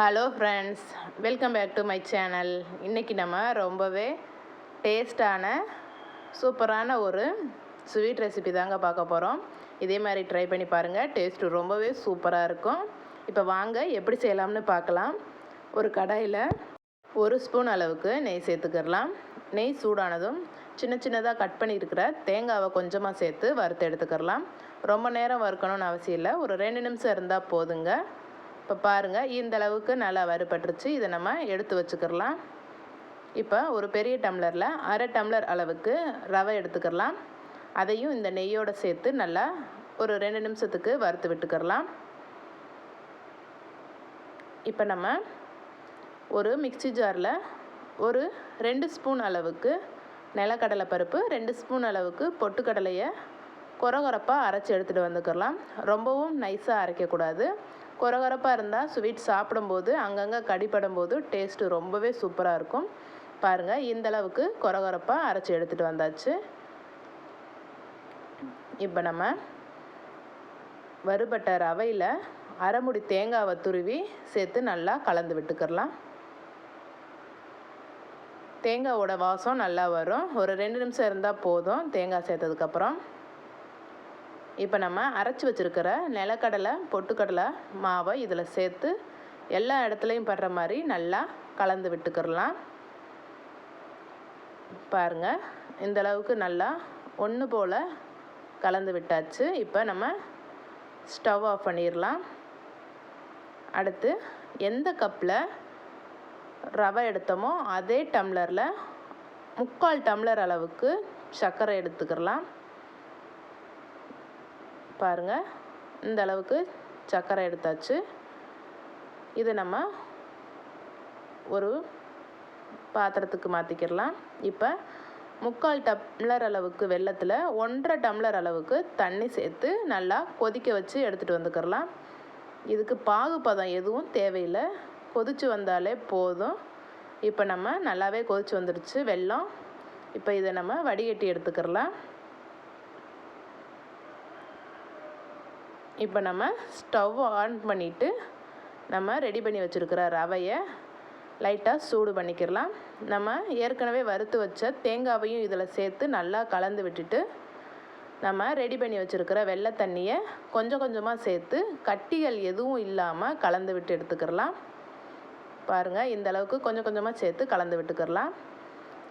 Hello friends welcome back to my channel இன்றைக்கி நம்ம ரொம்பவே டேஸ்டான சூப்பரான ஒரு ஸ்வீட் ரெசிபி தாங்க பார்க்க போகிறோம் இதே மாதிரி ட்ரை பண்ணி பாருங்கள் டேஸ்ட்டு ரொம்பவே சூப்பராக இருக்கும். இப்போ வாங்க எப்படி செய்யலாம்னு பார்க்கலாம். ஒரு கடாயில் ஒரு ஸ்பூன் அளவுக்கு நெய் சேர்த்துக்கிடலாம். நெய் சூடானதும் சின்ன சின்னதாக கட் பண்ணியிருக்கிற தேங்காவை கொஞ்சமாக சேர்த்து வறுத்து எடுத்துக்கிடலாம். ரொம்ப நேரம் வறுக்கணும்னு அவசியம் இல்லை. ஒரு ரெண்டு நிமிஷம் இருந்தால் போதுங்க. இப்போ பாருங்கள் இந்த அளவுக்கு நல்லா வறுபட்டுருச்சு. இதை நம்ம எடுத்து வச்சுக்கிறலாம். இப்போ ஒரு பெரிய டம்ளரில் அரை டம்ளர் அளவுக்கு ரவை எடுத்துக்கிறலாம். அதையும் இந்த நெய்யோடு சேர்த்து நல்லா ஒரு ரெண்டு நிமிஷத்துக்கு வறுத்து விட்டுக்கிடலாம் இப்போ நம்ம ஒரு மிக்சி ஜாரில் ஒரு ரெண்டு ஸ்பூன் அளவுக்கு நிலக்கடலை பருப்பு ரெண்டு ஸ்பூன் அளவுக்கு பொட்டுக்கடலையை குறகுறப்பாக அரைச்சி எடுத்துகிட்டு வந்துக்கிறலாம். ரொம்பவும் நைஸாக அரைக்கக்கூடாது. கொரகொரப்பாக இருந்தால் ஸ்வீட் சாப்பிடும்போது அங்கங்கே கடிப்படும் போது டேஸ்ட்டு ரொம்பவே சூப்பராக இருக்கும். பாருங்கள் இந்தளவுக்கு கொரகொரப்பாக அரைச்சி எடுத்துகிட்டு வந்தாச்சு. இப்போ நம்ம வறுபட்ட ரவையில் அரைமுடி தேங்காவை துருவி சேர்த்து நல்லா கலந்து விட்டுக்கிறலாம். தேங்காவோட வாசம் நல்லா வரும். ஒரு ரெண்டு நிமிஷம் இருந்தால் போதும். தேங்காய் சேர்த்ததுக்கப்புறம் இப்போ நம்ம அரைச்சி வச்சுருக்கிற நிலக்கடலை பொட்டுக்கடலை மாவை இதில் சேர்த்து எல்லா இடத்துலையும் படுற மாதிரி நல்லா கலந்து விட்டுக்கிறலாம் பாருங்கள் இந்த அளவுக்கு நல்லா ஒன்று போல் கலந்து விட்டாச்சு. இப்போ நம்ம ஸ்டவ் ஆஃப் பண்ணிடலாம். அடுத்து எந்த கப்பில் ரவை எடுத்தோமோ அதே டம்ளரில் முக்கால் டம்ளர் அளவுக்கு சர்க்கரை எடுத்துக்கிறலாம் பாருங்கள் இந்த அளவுக்கு சர்க்கரை எடுத்தாச்சு. இதை நம்ம ஒரு பாத்திரத்துக்கு மாற்றிக்கிடலாம் இப்போ முக்கால் டம்ளர் அளவுக்கு வெள்ளத்தில் ஒன்றரை டம்ளர் அளவுக்கு தண்ணி சேர்த்து நல்லா கொதிக்க வச்சு எடுத்துகிட்டு வந்துக்கிறலாம் இதுக்கு பாகுபதம் எதுவும் தேவையில்லை. கொதிச்சு வந்தாலே போதும். இப்போ நம்ம நல்லாவே கொதிச்சு வந்துடுச்சு வெல்லம் இப்போ இதை நம்ம வடிகட்டி எடுத்துக்கிறலாம் இப்போ நம்ம ஸ்டவ் ஆன் பண்ணிவிட்டு நம்ம ரெடி பண்ணி வச்சுருக்கிற ரவையை லைட்டாக சூடு பண்ணிக்கிறலாம் நம்ம ஏற்கனவே வறுத்து வச்ச தேங்காவையும் இதில் சேர்த்து நல்லா கலந்து விட்டுட்டு நம்ம ரெடி பண்ணி வச்சுருக்கிற வெள்ளை தண்ணியை கொஞ்சம் கொஞ்சமாக சேர்த்து கட்டிகள் எதுவும் இல்லாமல் கலந்து விட்டு எடுத்துக்கிறலாம் பாருங்கள் இந்த அளவுக்கு கொஞ்சம் கொஞ்சமாக சேர்த்து கலந்து விட்டுக்கிறலாம்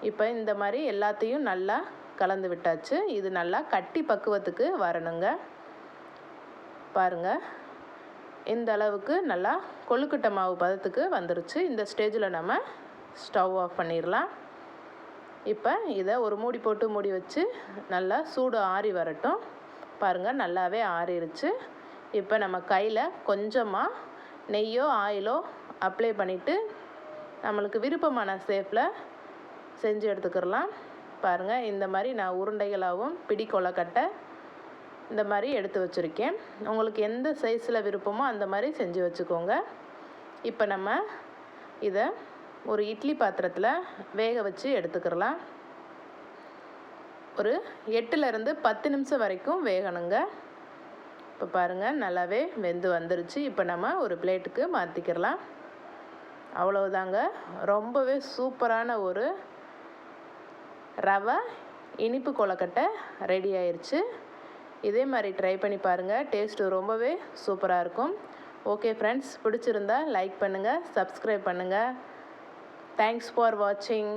இப்போ இந்த மாதிரி எல்லாத்தையும் நல்லா கலந்து விட்டாச்சு. இது நல்லா கட்டி பக்குவத்துக்கு வரணுங்க. பாருங்கள் இந்த அளவுக்கு நல்லா கொழுக்கட்டை மாவு பதத்துக்கு வந்துருச்சு. இந்த ஸ்டேஜில் நம்ம ஸ்டவ் ஆஃப் பண்ணிடலாம். இப்போ இதை ஒரு மூடி போட்டு மூடி வச்சு நல்லா சூடு ஆறி வரட்டும். பாருங்கள் நல்லாவே ஆறிடுச்சு இப்போ நம்ம கையில் கொஞ்சமாக நெய்யோ ஆயிலோ அப்ளை பண்ணிவிட்டு நம்மளுக்கு விருப்பமான ஷேப்பில் செஞ்சு எடுத்துக்கிறலாம். பாருங்கள் இந்த மாதிரி நான் உருண்டைகளாகவும் பிடி கொலக்கட்டை இந்த மாதிரி எடுத்து வச்சுருக்கேன். உங்களுக்கு எந்த சைஸில் விருப்பமோ அந்த மாதிரி செஞ்சு வச்சுக்கோங்க. இப்போ நம்ம இதை ஒரு இட்லி பாத்திரத்தில் வேக வச்சு எடுத்துக்கிறலாம் ஒரு எட்டுலேருந்து பத்து நிமிஷம் வரைக்கும் வேகணுங்க. இப்போ பாருங்கள் நல்லாவே வெந்து வந்துருச்சு. இப்போ நம்ம ஒரு பிளேட்டுக்கு மாற்றிக்கிறலாம் அவ்வளவுதாங்க. ரொம்பவே சூப்பரான ஒரு ரவை இனிப்பு கொலக்கட்டை ரெடி ஆயிடுச்சு இதே மாதிரி ட்ரை பண்ணி பாருங்கள் டேஸ்ட்டு ரொம்பவே சூப்பராக இருக்கும். ஓகே ஃப்ரெண்ட்ஸ் பிடிச்சிருந்தா லைக் பண்ணுங்கள் சப்ஸ்கிரைப் பண்ணுங்கள் தேங்க்ஸ் ஃபார் வாட்சிங்